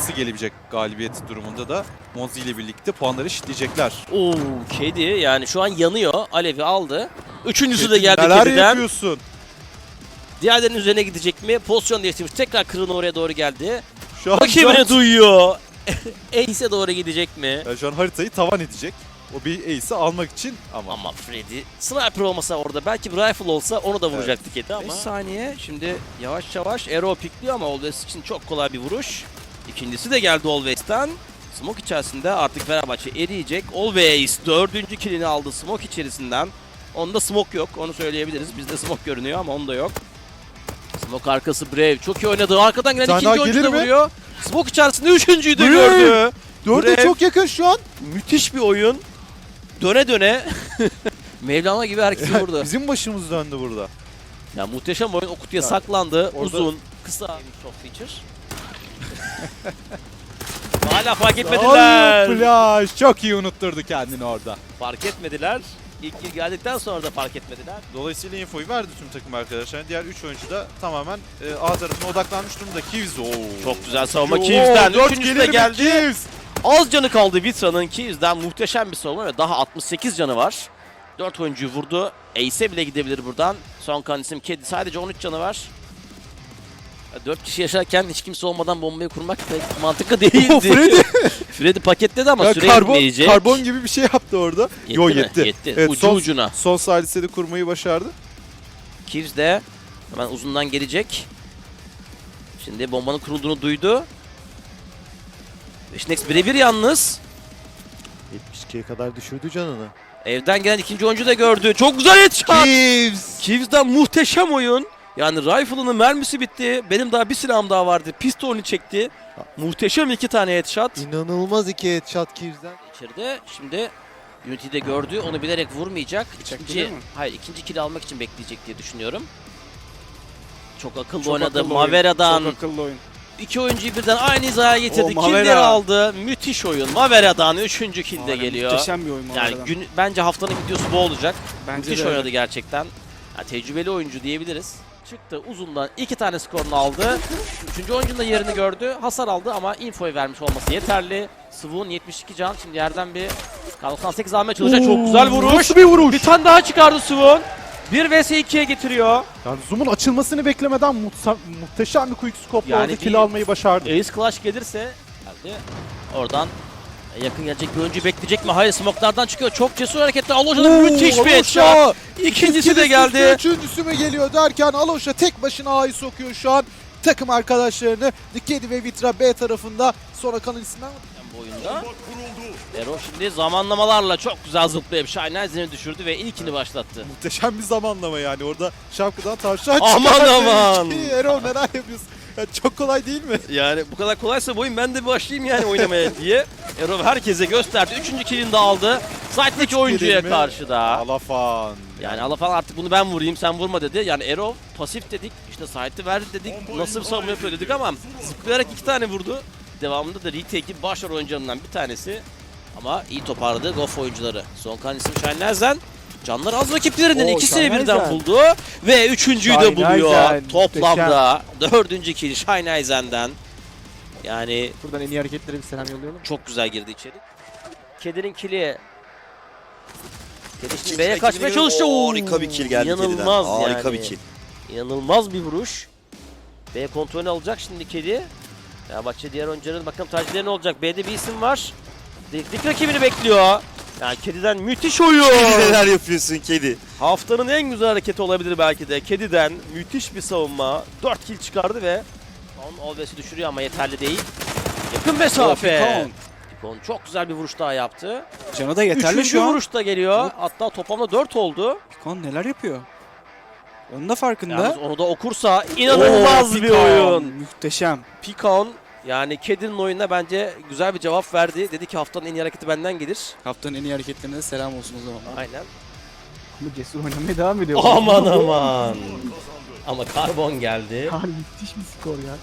sonrası gelebilecek galibiyet durumunda da Monzi ile birlikte puanları eşitleyecekler. Oo kedi yani şu an yanıyor. Alevi aldı. Üçüncüsü de Çetin, geldi Neler kediden. yapıyorsun? Diğerlerinin üzerine gidecek mi? Pozisyon değiştirmiş. Tekrar kırığına oraya doğru geldi. Şu an, şu an, duyuyor. Ace'e doğru gidecek mi? Yani şu an haritayı tavan edecek. O bir ace'i almak için ama, Ama Freddy sniper olmasa orada belki bir rifle olsa onu da vuracaktı kedi ama. 5 saniye. Şimdi yavaş yavaş Arrow pikliyor ama Always için çok kolay bir vuruş. İkincisi de geldi Always'ten. Smoke içerisinde artık Fenerbahçe eriyecek. Always dördüncü killini aldı Smoke içerisinden. Onda Smoke yok onu söyleyebiliriz. Bizde Smoke görünüyor ama onda yok. Smoke arkası Brave çok iyi oynadı. Arkadan gelen tane ikinci oyuncu da vuruyor. Smoke içerisinde üçüncüyü de Brave! gördü. Dörde Brave. çok yakın şu an. Müthiş bir oyun. Döne döne. Mevlana gibi herkesi vurdu. Bizim başımız döndü burada. Ya muhteşem oyun o kutuya Ya, saklandı. orada- Uzun, kısa. Shot feature. Hala fark Ay, etmediler. Flash çok iyi unutturdu kendini orada. Fark etmediler. İlk yıl geldikten sonra da fark etmediler. Dolayısıyla infoyu verdi tüm takım arkadaşlar. Diğer 3 oyuncu da tamamen e, A tarafına odaklanmış durumda. Kiwiz oo. Çok güzel savunma dört Üçüncüsü de geldi. Kievs? Az canı kaldı Vitra'nın Kieves'den. Muhteşem bir savunma ve daha 68 canı var. 4 oyuncuyu vurdu. Ace'e bile gidebilir buradan. Son kan isim Kedi. Sadece 13 canı var. 4 kişi yaşarken hiç kimse olmadan bombayı kurmak pek mantıklı değildi. Freddy. Freddy paketledi ama Ya süre karbon, yetmeyecek. karbon gibi bir şey yaptı orada. Yetti Yo mi? yetti. Yetti. Evet, Ucu son, ucuna. Son salisede kurmayı başardı. Kievs de hemen uzundan gelecek. Şimdi bombanın kurulduğunu duydu. Wishnex birebir yalnız. 72'ye kadar düşürdü canını. Evden gelen ikinci oyuncu da gördü. Çok güzel headshot. Kievs! Kievs'den muhteşem oyun. Yani rifle'ının mermisi bitti. Benim daha bir silahım daha vardı. Pistolünü çekti. Muhteşem iki tane headshot. İnanılmaz iki headshot Kievs'den. İçeride şimdi Unity'de gördü. Onu bilerek vurmayacak. İkinci, hayır ikinci kill almak için bekleyecek diye düşünüyorum. Çok akıllı Çok oynadı. akıllı oyun, Mavera'dan Çok akıllı oyun. iki oyuncuyu birden aynı hizaya getirdi. O Killleri aldı. Müthiş oyun. Mavera'dan üçüncü kill de Mavera geliyor. Muhteşem bir oyun Yani Mavera'dan. gün, bence haftanın videosu bu olacak. Bence Müthiş de oynadı öyle. gerçekten. Ya, tecrübeli oyuncu diyebiliriz. Çıktı uzundan iki tane skorunu aldı. Üçüncü oyuncunun da yerini gördü. Hasar aldı ama infoyu vermiş olması yeterli. Swoon 72 can. Şimdi yerden bir kalkan 8 almaya çalışacak. Çok güzel vuruş. Nasıl bir vuruş? Bir tane daha çıkardı Swoon. 1 vs 2'ye getiriyor. Yani Zoom'un açılmasını beklemeden muhteşem bir quick scope'la Yani orada kill almayı başardı. Ace Clash gelirse geldi. Oradan yakın gelecek bir oyuncu bekleyecek mi? Hayır smoke'lardan çıkıyor. Çok cesur hareketler. Aloja'nın müthiş bir headshot. İkincisi de geldi. Üçüncüsü mü geliyor derken Aloş'a tek başına A'yı sokuyor şu an. Takım arkadaşlarını Dikedi ve Vitra B tarafında sonra kalan isimler bu oyunda. Ero şimdi zamanlamalarla çok güzel zıplayıp Shineizer'i düşürdü ve ilkini başlattı. muhteşem bir zamanlama yani orada şapkadan tavşan Aman çıkardı. aman. Erol neler yapıyorsun? Ya çok kolay değil mi? Yani bu kadar kolaysa bu oyun ben de başlayayım yani oynamaya diye. Ero herkese gösterdi. Üçüncü killini de aldı. Side'deki oyuncuya mi? karşı da. Alafan. Yani Allah falan artık bunu ben vurayım sen vurma dedi. Yani Ero pasif dedik. işte side'ı verdi dedik. Nasıl bir savunma yapıyor dedik ama zıplayarak iki tane vurdu. Devamında da retake'in başrol oyuncularından bir tanesi. Ama iyi toparladı Goff oyuncuları. Son kan isim Shinezen. Canlar az rakiplerinin Oo, ikisini birden Shineisen. buldu. Ve üçüncüyü de buluyor. Shineisen, Toplamda dördüncü kill Shinezen'den. Yani Buradan en iyi hareketlere bir selam yollayalım. çok güzel girdi içeri. Kedinin kili. Kedi şimdi B'ye kaçmaya çalıştı. Oo, Harika bir kill geldi İnanılmaz kediden. Harika yani. bir kill. İnanılmaz bir vuruş. B kontrolünü alacak şimdi kedi. Fenerbahçe diğer oyuncuların bakalım tercihleri ne olacak. B'de bir isim var. Dik, dik rakibini bekliyor. Yani kediden müthiş oyun. Neler yapıyorsun kedi? Haftanın en güzel hareketi olabilir belki de. Kediden müthiş bir savunma. 4 kill çıkardı ve on Alves'i düşürüyor ama yeterli değil. Yakın mesafe. Picon. Picon çok güzel bir vuruş daha yaptı. Canı da yeterli Üçüncü şu an. vuruş da geliyor. Hatta toplamda 4 oldu. Pikon neler yapıyor? Onun da farkında. Yalnız onu da okursa inanılmaz Oo, bir Pikon. oyun. Muhteşem. Picon yani kedinin oyununa bence güzel bir cevap verdi. Dedi ki haftanın en iyi hareketi benden gelir. Haftanın en iyi hareketlerine de selam olsun o zaman. Aynen. Ama cesur oynamaya devam ediyor. Aman aman. Ama karbon geldi. Yani müthiş bir skor ya.